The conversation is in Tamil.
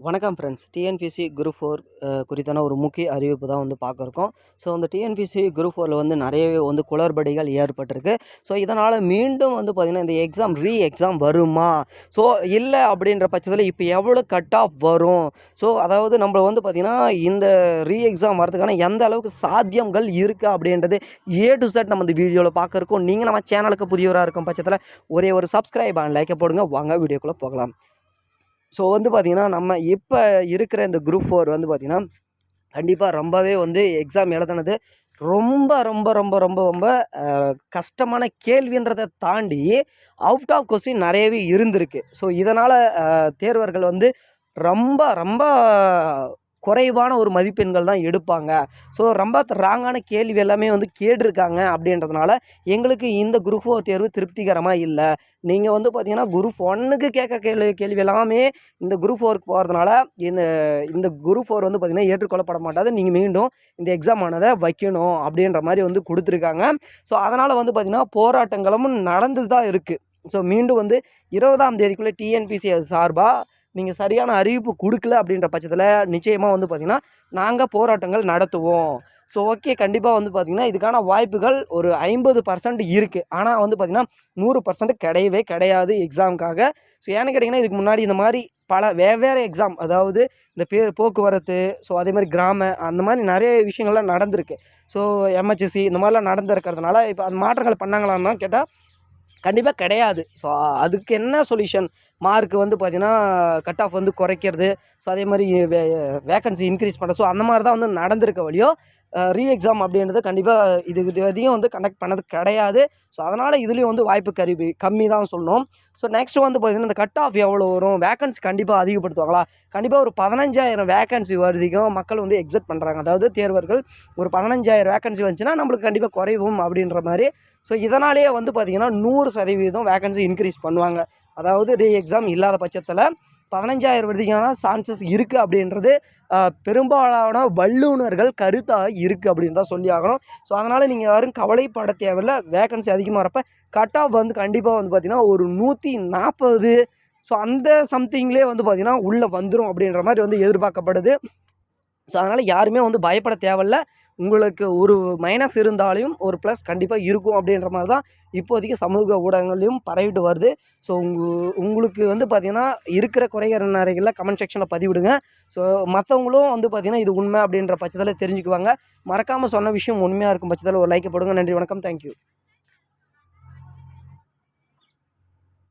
வணக்கம் ஃப்ரெண்ட்ஸ் டிஎன்பிசி குரூப் ஃபோர் குறித்தான ஒரு முக்கிய அறிவிப்பு தான் வந்து பார்க்குறோம் ஸோ அந்த டிஎன்பிசி குரூப் ஃபோரில் வந்து நிறையவே வந்து குளறுபடிகள் ஏற்பட்டிருக்கு. ஸோ இதனால் மீண்டும் வந்து பார்த்திங்கன்னா இந்த எக்ஸாம் ரீ எக்ஸாம் வருமா? ஸோ இல்லை அப்படின்ற பட்சத்தில் இப்போ எவ்வளோ கட் ஆஃப் வரும்? ஸோ அதாவது நம்ம வந்து பார்த்திங்கன்னா இந்த ரீ எக்ஸாம் வரதுக்கான எந்த அளவுக்கு சாத்தியங்கள் இருக்குது அப்படின்றது ஏ டு செட் நம்ம இந்த வீடியோவில் பார்க்குறோம் நீங்கள் நம்ம சேனலுக்கு புதியவராக இருக்கும் பட்சத்தில் ஒரே ஒரு சப்ஸ்கிரைப் அண்ட் லைக்கை போடுங்க. வாங்க வீடியோக்குள்ளே போகலாம். ஸோ வந்து பார்த்திங்கன்னா நம்ம இப்போ இருக்கிற இந்த குரூப் ஃபோர் வந்து பார்த்திங்கன்னா கண்டிப்பாக ரொம்பவே வந்து எக்ஸாம் எழுதுனது ரொம்ப ரொம்ப ரொம்ப ரொம்ப ரொம்ப கஷ்டமான கேள்வின்றதை தாண்டி அவுட் ஆஃப் கொஸ்டின் நிறையவே இருந்திருக்கு. ஸோ இதனால் தேர்வர்கள் வந்து ரொம்ப ரொம்ப குறைவான ஒரு மதிப்பெண்கள் தான் எடுப்பாங்க. ஸோ ரொம்ப ராங்கான கேள்வி எல்லாமே வந்து கேட்டிருக்காங்க அப்படின்றதுனால எங்களுக்கு இந்த குரூப் ஃபோர் தேர்வு திருப்திகரமாக இல்லை. நீங்கள் வந்து பார்த்தீங்கன்னா குரூப் ஒன்னுக்கு கேட்க கேள்வி கேள்வி எல்லாமே இந்த குரூப் ஃபோருக்கு போகிறதுனால இந்த இந்த குரூப் ஃபோர் வந்து பார்த்திங்கன்னா ஏற்றுக்கொள்ளப்பட மாட்டாது. நீங்கள் மீண்டும் இந்த எக்ஸாம் ஆனதை வைக்கணும் அப்படின்ற மாதிரி வந்து கொடுத்துருக்காங்க. ஸோ அதனால் வந்து பார்த்திங்கன்னா போராட்டங்களும் நடந்து தான் இருக்குது ஸோ மீண்டும் வந்து இருபதாம் தேதிக்குள்ளே டிஎன்பிசி சார்பாக நீங்கள் சரியான அறிவிப்பு கொடுக்கல அப்படின்ற பட்சத்தில் நிச்சயமாக வந்து பார்த்திங்கன்னா நாங்கள் போராட்டங்கள் நடத்துவோம். ஸோ ஓகே கண்டிப்பாக வந்து பார்த்திங்கன்னா இதுக்கான வாய்ப்புகள் ஒரு ஐம்பது பர்சன்ட் இருக்குது ஆனால் வந்து பார்த்திங்கன்னா நூறு பர்சன்ட் கிடையவே கிடையாது எக்ஸாமுக்காக ஸோ ஏன்னு கேட்டிங்கன்னா இதுக்கு முன்னாடி இந்த மாதிரி பல வெவ்வேறு எக்ஸாம் அதாவது இந்த பே போக்குவரத்து ஸோ அதே மாதிரி கிராம அந்த மாதிரி நிறைய விஷயங்கள்லாம் நடந்திருக்கு. ஸோ எம்ஹெச்சி இந்த மாதிரிலாம் நடந்திருக்கிறதுனால இப்போ அது மாற்றங்கள் பண்ணாங்களான்னு கேட்டால் கண்டிப்பாக கிடையாது. ஸோ அதுக்கு என்ன சொல்யூஷன் மார்க் வந்து பார்த்திங்கன்னா கட் ஆஃப் வந்து குறைக்கிறது. ஸோ அதே மாதிரி வே வேக்கன்சி இன்க்ரீஸ் பண்ணுறது ஸோ அந்த மாதிரி தான் வந்து நடந்திருக்க வழியோ ரீ எக்ஸாம் அப்படின்றது கண்டிப்பாக இது இதையும் வந்து கண்டக்ட் பண்ணது கிடையாது. ஸோ அதனால் இதுலேயும் வந்து வாய்ப்பு கருவி கம்மி தான் சொல்லணும் ஸோ நெக்ஸ்ட் வந்து பார்த்திங்கன்னா இந்த கட் ஆஃப் எவ்வளோ வரும்? வேக்கன்சி கண்டிப்பாக அதிகப்படுத்துவாங்களா? கண்டிப்பாக ஒரு பதினஞ்சாயிரம் வேக்கன்சி வரைக்கும் மக்கள் வந்து எக்ஸிட் பண்ணுறாங்க அதாவது தேர்வர்கள் ஒரு பதினஞ்சாயிரம் வேக்கன்சி வந்துச்சுன்னா நம்மளுக்கு கண்டிப்பாக குறைவும் அப்படின்ற மாதிரி. ஸோ இதனாலேயே வந்து பார்த்திங்கன்னா நூறு சதவீதம் வேக்கன்சி இன்க்ரீஸ் பண்ணுவாங்க. அதாவது ரீ எக்ஸாம் இல்லாத பட்சத்தில் பதினஞ்சாயிரம் வரைக்கான சான்சஸ் இருக்குது அப்படின்றது பெரும்பாலான வல்லுநர்கள் கருத்தாக இருக்குது அப்படின்னு தான் சொல்லி ஆகணும். ஸோ அதனால் நீங்கள் யாரும் கவலைப்பட தேவையில்ல. வேகன்சி அதிகமாக இருப்ப கட் ஆஃப் வந்து கண்டிப்பாக வந்து பார்த்திங்கன்னா ஒரு நூற்றி நாற்பது ஸோ அந்த சம்திங்லேயே வந்து பார்த்திங்கன்னா உள்ளே வந்துடும் அப்படின்ற மாதிரி வந்து எதிர்பார்க்கப்படுது. ஸோ அதனால் யாருமே வந்து பயப்பட தேவையில்ல. உங்களுக்கு ஒரு மைனஸ் இருந்தாலையும் ஒரு ப்ளஸ் கண்டிப்பாக இருக்கும் அப்படின்ற மாதிரி தான் இப்போதைக்கு சமூக ஊடகங்களையும் பரவிட்டு வருது. ஸோ உங்க உங்களுக்கு வந்து பார்த்திங்கன்னா இருக்கிற குறைகிற நிறைகளில் கமெண்ட் செக்ஷனில் பதிவிடுங்க. ஸோ மற்றவங்களும் வந்து பார்த்திங்கன்னா இது உண்மை அப்படின்ற பட்சத்தில் தெரிஞ்சுக்குவாங்க. மறக்காமல் சொன்ன விஷயம் உண்மையாக இருக்கும் பட்சத்தில் ஒரு லைக் போடுங்க. நன்றி வணக்கம். தேங்க்யூ